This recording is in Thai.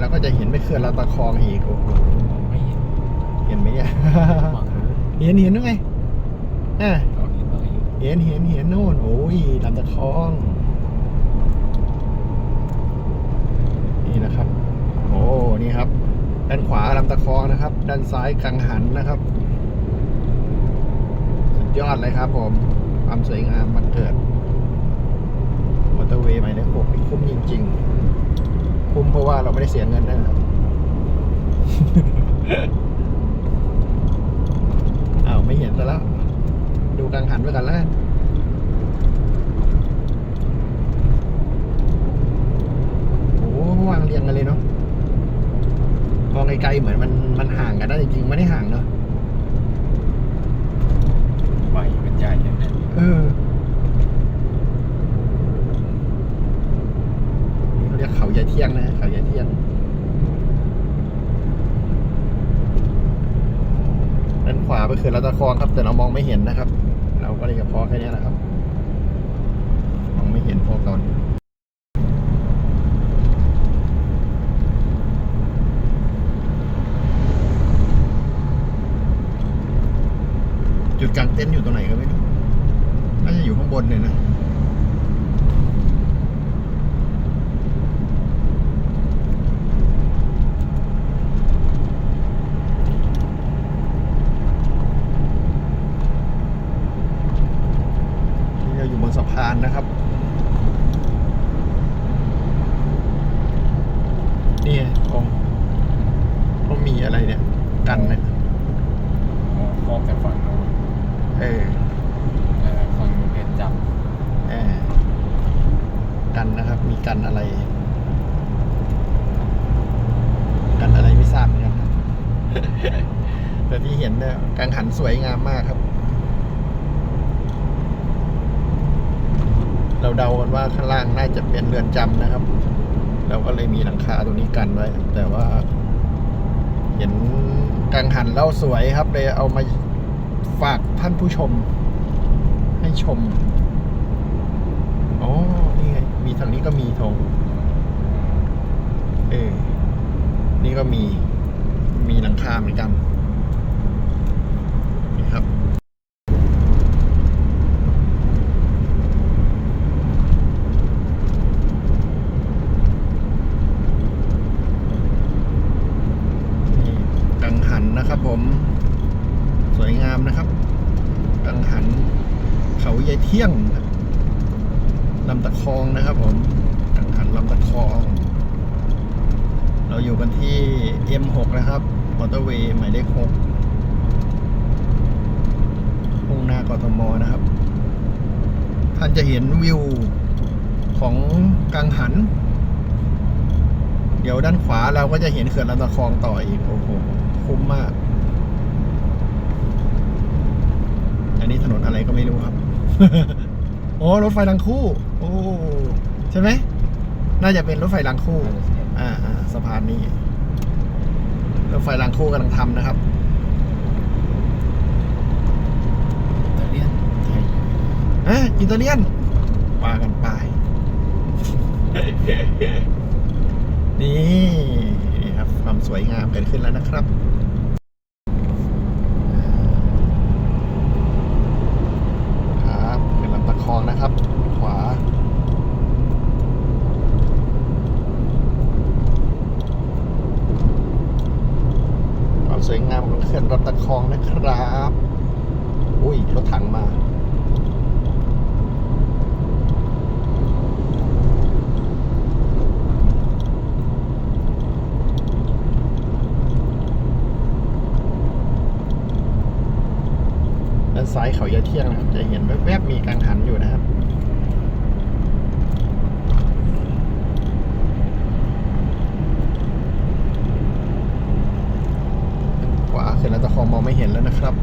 ขื่อนลำตะคองอีกโอ้โหไม่เห็นเห็นไหมเนี่ย ฝั่งนู้นเห็นเห็นนึกไงอะก็เห็นว่าเห็นเห็นเห็นเห็นโน่นโอ้ยลำตะคอง นี่นะครับ โอ้นี่ครับ ด้านขวาลำตะคองนะครับ ด้านซ้ายกังหันนะครับ สุดยอดเลยครับผมความสวยงามมันเกิดมอเตอร์เวย์ใหม่เลขหกนี่คุ้มจริง ๆ คุ้มเพราะว่าเราไม่ได้เสียเงินนะครับอ้าวไม่เห็นซะแล้ว ดูกังหันไว้กันแล้วกันโอ้โหวางเรียงกันเลยเนาะมองไกลๆเหมือนมันมันห่างกันนะจริงๆไม่ได้ห่างเนาะ ไหวเป็นใหญ่อย่างนั้น เออ นี่เขาเรียกเขายายเที่ยงนะ เขา ยายเที่ยงด้านขวาไปคือรัตะคองครับ แต่เรามองไม่เห็นนะครับ เราก็เลยจะพอแค่นี้นะครับ มองไม่เห็นพอก่อนจุดกลางเต็นท์อยู่ตรงไหนก็ไม่รู้ น่าจะอยู่ข้างบนเนี่ยนะ นี่เราอยู่บนสะพานนะครับ นี่ไงตรงเขามีอะไรเนี่ย กันเนี่ยมองมองแต่ฝั่งโน้นเออเออฝั่งโน้นเรียนจเออกันนะครับ มีกันอะไร กันอะไรไม่ทราบเหมือนกันครับแต่ที่เห็นเนี่ยกังหันสวยงามมากครับ เราเดากันว่าข้างล่างน่าจะเป็นเรือนจำนะครับ เราก็เลยมีหลังคาตรงนี้กันไว้ แต่ว่า เห็นกังหันแล้วสวยครับ เลยเอามาฝากท่านผู้ชม ให้ชมอ๋อนี่ไงมีทางนี้ก็มีธงเออนี่ก็มีมีหลังคาเหมือนกันครับ นี่กังหั นะครับผม สวยงามนะครับกังหันเขาใยายเที่ยงลำตะคองนะครับผมกังหันลำตะคอง เราอยู่กันที่ M6 นะครับมอเตอร์เวย์หมายเลข6มุ่งหน้ากทมนะครับ ท่านจะเห็นวิวของกังหัน ดี๋ยวด้านขวาเราก็จะเห็นเขื่อนลำตะคองต่ออีก โอ้โห คุ้มมาก อันนี้ถนนอะไรก็ไม่รู้ครับ โอ้รถไฟรางคู่ โอ้ใช่ไหม น่าจะเป็นรถไฟรางคู่ำอ่าอ่าสะพานนี้ รถไฟรางคู่กำลังทำนะครับอิตาเลียนไทยเอะอิตาเลียนว่ากันไป นี่นี่ครับ ความสวยงามเกิดขึ้นแล้วนะครับครับเป็นลำตะคองนะครับ ขวาความสวยงามของเขื่อนลำตะคองนะครับ อุ้ยรถถังมา ซ้ายเขายาเที่ยงนะจะเห็นแวบๆมีกังหันอยู่นะครับขวาเสร็จแล้วตะคองมองไม่เห็นแล้วนะครับ